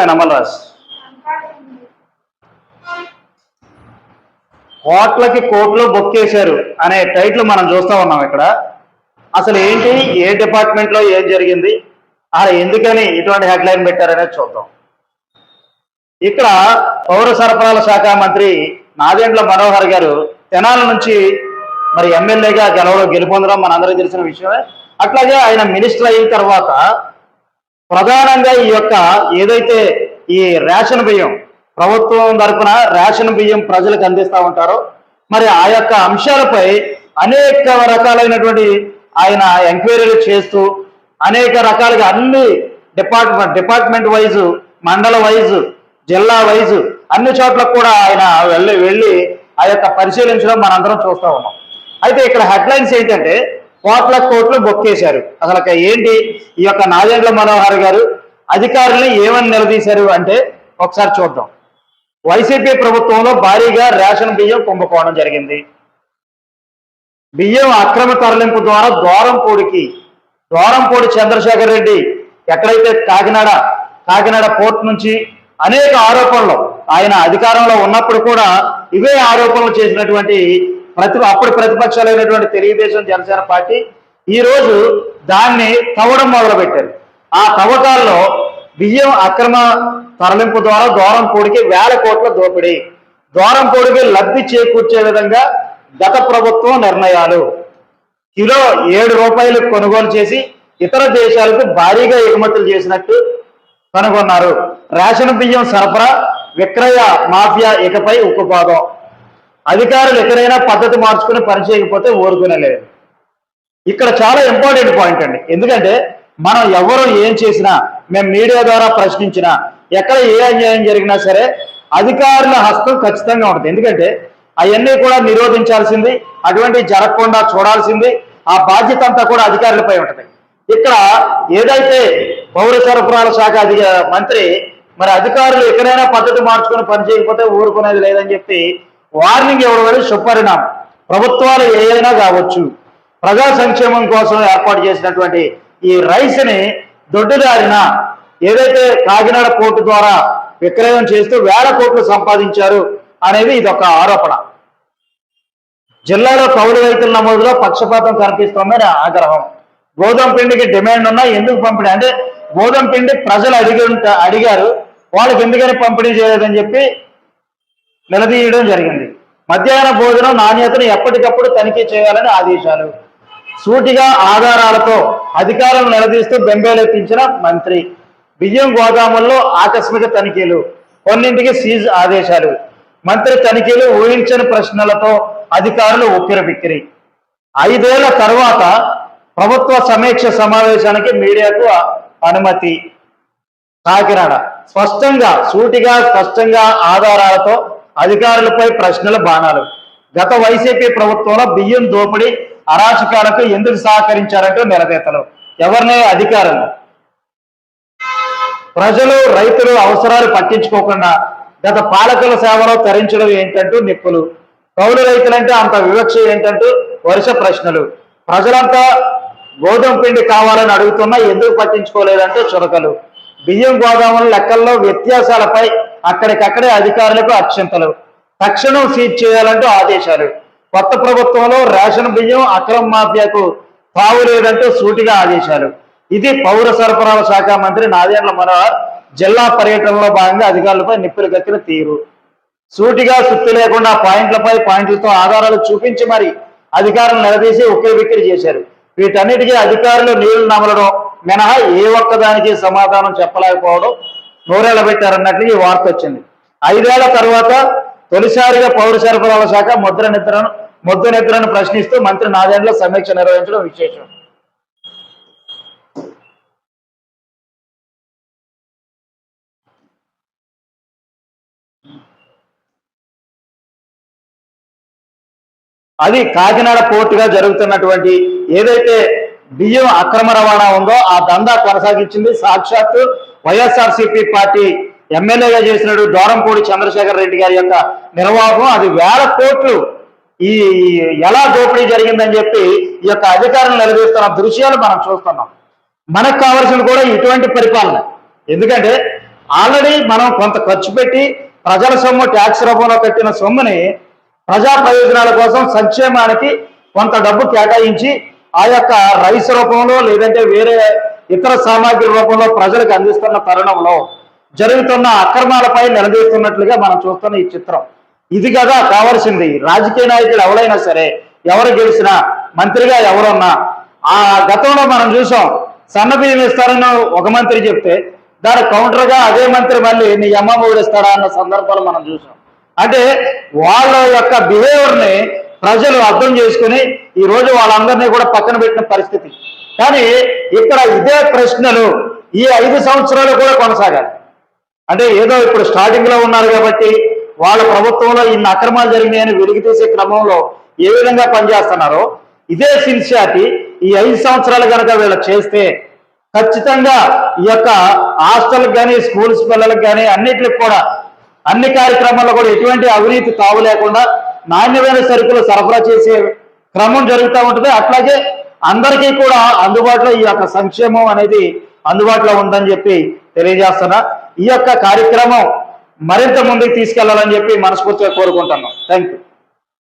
నేను అమల్రాజ్ కోట్లకి కోట్లు బొక్కేశారు అనే టైటిల్ మనం చూస్తా ఉన్నాం ఇక్కడ. అసలు ఏంటి? ఏ డిపార్ట్మెంట్లో ఏం జరిగింది? అలా ఎందుకని ఇటువంటి హెడ్లైన్ పెట్టారనేది చూద్దాం. ఇక్కడ పౌర సరఫరాల శాఖ మంత్రి నాదేండ్ల మనోహర్ గారు తెనాల నుంచి మరి ఎమ్మెల్యేగా గెలవడం గెలుపొందడం మనందరికీ తెలిసిన విషయమే. అట్లాగే ఆయన మినిస్టర్ అయిన తర్వాత ప్రధానంగా ఈ యొక్క ఏదైతే ఈ రేషన్ బియ్యం ప్రభుత్వం తరపున రేషన్ బియ్యం ప్రజలకు అందిస్తూ ఉంటారో మరి ఆ యొక్క అంశాలపై అనేక రకాలైనటువంటి ఆయన ఎంక్వైరీలు చేస్తూ అనేక రకాలుగా అన్ని డిపార్ట్మెంట్ డిపార్ట్మెంట్ వైజ్ మండల వైజ్ జిల్లా వైజ్ అన్ని చోట్ల కూడా ఆయన వెళ్ళి వెళ్ళి ఆ యొక్క పరిశీలించడం మనందరం చూస్తూ ఉన్నాం. అయితే ఇక్కడ హెడ్లైన్స్ ఏంటంటే కోట్ల కోట్లు బొక్కేశారు అసలు ఏంటి? ఈ యొక్క నాదెండ్ల మనోహర్ గారు అధికారుల్ని ఏమని నిలదీశారు అంటే ఒకసారి చూద్దాం. వైసీపీ ప్రభుత్వంలో భారీగా రేషన్ బియ్యం కుంభకోణం జరిగింది. బియ్యం అక్రమ తరలింపు ద్వారా ద్వారంపూడికి దూరంపూడి చంద్రశేఖర్ రెడ్డి ఎక్కడైతే కాకినాడ కాకినాడ పోర్ట్ నుంచి అనేక ఆరోపణలు ఆయన అధికారంలో ఉన్నప్పుడు కూడా ఇవే ఆరోపణలు చేసినటువంటి ప్రతి అప్పుడు ప్రతిపక్షాలైనటువంటి తెలుగుదేశం జనసేన పార్టీ ఈ రోజు దాన్ని తవ్వడం మొదలుపెట్టారు. ఆ తవ్వకాల్లో బియ్యం అక్రమ తరలింపు ద్వారా దూరంపూడికి వేల కోట్ల దోపిడీ. దూరంపూడికి లబ్ధి చేకూర్చే విధంగా గత ప్రభుత్వం నిర్ణయాలు. కిలో ఏడు రూపాయలు కొనుగోలు చేసి ఇతర దేశాలకు భారీగా ఎగుమతులు చేసినట్టు కనుగొన్నారు. రేషన్ బియ్యం సరఫరా విక్రయ మాఫియా ఇకపై ఉక్కుపాదం. అధికారులు ఎక్కడైనా పద్ధతి మార్చుకుని పని చేయకపోతే ఊరుకునేలేదు. ఇక్కడ చాలా ఇంపార్టెంట్ పాయింట్ అండి. ఎందుకంటే మనం ఎవరు ఏం చేసినా మేము మీడియా ద్వారా ప్రశ్నించినా ఎక్కడ ఏ అన్యాయం జరిగినా సరే అధికారుల హస్తం ఖచ్చితంగా ఉంటుంది. ఎందుకంటే అవన్నీ కూడా నిరోధించాల్సింది అటువంటి జరగకుండా చూడాల్సింది ఆ బాధ్యత అంతా కూడా అధికారులపై ఉంటుంది. ఇక్కడ ఏదైతే పౌర సరఫరాల శాఖ అధిక మంత్రి మరి అధికారులు ఎక్కడైనా పద్ధతి మార్చుకుని పనిచేయకపోతే ఊరుకునేది లేదని చెప్పి వార్నింగ్ ఇవ్వడం సుపరిణామం. ప్రభుత్వాలు ఏదైనా కావచ్చు. ప్రజా సంక్షేమం కోసం ఏర్పాటు చేసినటువంటి ఈ రైస్ని దొడ్డుదారిన ఏదైతే కాకినాడ కోర్టు ద్వారా విక్రయం చేస్తూ వేల కోట్లు సంపాదించారు అనేది ఇది ఒక ఆరోపణ. జిల్లాలో కౌలు రైతుల నమోదులో పక్షపాతం కనిపిస్తోందని ఆగ్రహం. గోధుమ పిండికి డిమాండ్ ఉన్నా ఎందుకు పంపిణీ? అంటే గోధుమ పిండి ప్రజలు అడిగి అడిగారు. వాళ్ళకి ఎందుకని పంపిణీ చేయలేదని చెప్పి నిలదీయడం జరిగింది. మధ్యాహ్న భోజనం నాణ్యతను ఎప్పటికప్పుడు తనిఖీ చేయాలని ఆదేశాలు. సూటిగా ఆధారాలతో అధికారులను నిలదీస్తూ బెంబేలెత్తించిన మంత్రి. బియ్యం గోదాముల్లో ఆకస్మిక తనిఖీలు. కొన్నింటికి సీజ్ ఆదేశాలు. మంత్రి తనిఖీలు ఊహించని ప్రశ్నలతో అధికారులు ఉక్కిరబిక్కిరి ఐదేళ్ళ తర్వాత ప్రభుత్వ సమీక్ష సమావేశానికి మీడియాకు అనుమతి. కాకినాడ. స్పష్టంగా సూటిగా స్పష్టంగా ఆధారాలతో అధికారులపై ప్రశ్నల బాణాలు. గత వైసీపీ ప్రభుత్వంలో బియ్యం దోపిడీ అరాచకాలకు ఎందుకు సహకరించారంటూ నిలదీతలు. ఎవరినే అధికారులు? ప్రజలు రైతులు అవసరాలు పట్టించుకోకుండా గత పాలకుల సేవలో తరించడం ఏంటంటూ నిప్పులు. కౌలు రైతులంటే అంత వివక్ష ఏంటంటూ వరుస ప్రశ్నలు. ప్రజలంతా గోధుమ పిండి కావాలని అడుగుతున్నా ఎందుకు పట్టించుకోలేదంటే చురకలు. బియ్యం గోదాముల లెక్కల్లో వ్యత్యాసాలపై అక్కడికక్కడే అధికారులకు అక్షంతలు తక్షణం సీజ్ చేయాలంటూ ఆదేశాలు. కొత్త ప్రభుత్వంలో రేషన్ బియ్యం అక్రమ మాఫియాకు తావు లేదంటూ సూటిగా ఆదేశాలు. ఇది పౌర సరఫరాల శాఖ మంత్రి నాదేండ్ల మనోహర్ జిల్లా పర్యటనలో భాగంగా అధికారులపై నిప్పులు కక్కిన తీరు. సూటిగా సుత్తి లేకుండా పాయింట్లపై పాయింట్లతో ఆధారాలు చూపించి మరి అధికారులు నిలదీసి ఉక్కిరి బిక్కిరి చేశారు. వీటన్నిటికీ అధికారులు నీళ్ళు నమలడం మినహా ఏ ఒక్కదానికి సమాధానం చెప్పలేకపోవడం నూరేళ్ళ పెట్టారన్నట్లు ఈ వార్త వచ్చింది. ఐదేళ్ళ తర్వాత తొలిసారిగా పౌర సరఫరాల శాఖ ముద్ర నిద్రను ముద్దు నిద్రను ప్రశ్నిస్తూ మంత్రి నాదేండ్ల సమీక్ష నిర్వహించడం విశేషం. అది కాకినాడ పోర్టుగా జరుగుతున్నటువంటి ఏదైతే బియ్యం అక్రమ రవాణా ఉందో ఆ దందా కొనసాగించింది. సాక్షాత్తు వైఎస్ఆర్సీపీ పార్టీ ఎమ్మెల్యేగా చేసినట్టు దోరంపూడి చంద్రశేఖర్ రెడ్డి గారి యొక్క నిర్వాహం అది వేల కోట్లు. ఈ ఎలా దోపిడీ జరిగిందని చెప్పి ఈ యొక్క అధికారులు నిలదీస్తున్న దృశ్యాలు మనం చూస్తున్నాం. మనకు కావలసిన కూడా ఇటువంటి పరిపాలన. ఎందుకంటే ఆల్రెడీ మనం కొంత ఖర్చు పెట్టి ప్రజల సొమ్ము ట్యాక్స్ రూపంలో కట్టిన సొమ్ముని ప్రజా ప్రయోజనాల కోసం సంక్షేమానికి కొంత డబ్బు కేటాయించి ఆ యొక్క రైస్ రూపంలో లేదంటే వేరే ఇతర సామాగ్రి రూపంలో ప్రజలకు అందిస్తున్న తరుణంలో జరుగుతున్న అక్రమాలపై నిలదీస్తున్నట్లుగా మనం చూస్తున్న ఈ చిత్రం. ఇది కదా కావాల్సింది. రాజకీయ నాయకులు ఎవరైనా సరే ఎవరు గెలిచినా మంత్రిగా ఎవరున్నా ఆ గతంలో మనం చూసాం సన్న బియ్యం ఇస్తారని ఒక మంత్రి చెప్తే దాని కౌంటర్గా అదే మంత్రి మళ్ళీ నీ అమ్మ ఊడిస్తాడా అన్న సందర్భాలు మనం చూసాం. అంటే వాళ్ళ యొక్క బిహేవియర్ని ప్రజలు అర్థం చేసుకుని ఈ రోజు వాళ్ళందరినీ కూడా పక్కన పెట్టిన పరిస్థితి. కానీ ఇక్కడ ఇదే ప్రశ్నలు ఈ ఐదు సంవత్సరాలు కూడా కొనసాగాలి. అంటే ఏదో ఇప్పుడు స్టార్టింగ్లో ఉన్నారు కాబట్టి వాళ్ళ ప్రభుత్వంలో ఇన్ని అక్రమాలు జరిగినాయని వెలికి తీసే క్రమంలో ఏ విధంగా పనిచేస్తున్నారో ఇదే సిన్సియారిటీ ఈ ఐదు సంవత్సరాలు కనుక వీళ్ళు చేస్తే ఖచ్చితంగా ఈ యొక్క హాస్టల్కి కానీ స్కూల్స్ పిల్లలకు కానీ అన్నిటికి కూడా అన్ని కార్యక్రమాల్లో కూడా ఎటువంటి అవినీతి తావు లేకుండా నాణ్యమైన సరుకులు సరఫరా చేసే క్రమం జరుగుతూ ఉంటుంది. అట్లాగే అందరికీ కూడా అందుబాటులో ఈ యొక్క సంక్షేమం అనేది అందుబాటులో ఉందని చెప్పి తెలియజేస్తున్నా. ఈ యొక్క కార్యక్రమం మరింత ముందుకు తీసుకెళ్ళాలని చెప్పి మనస్ఫూర్తిగా కోరుకుంటున్నాం. Thank you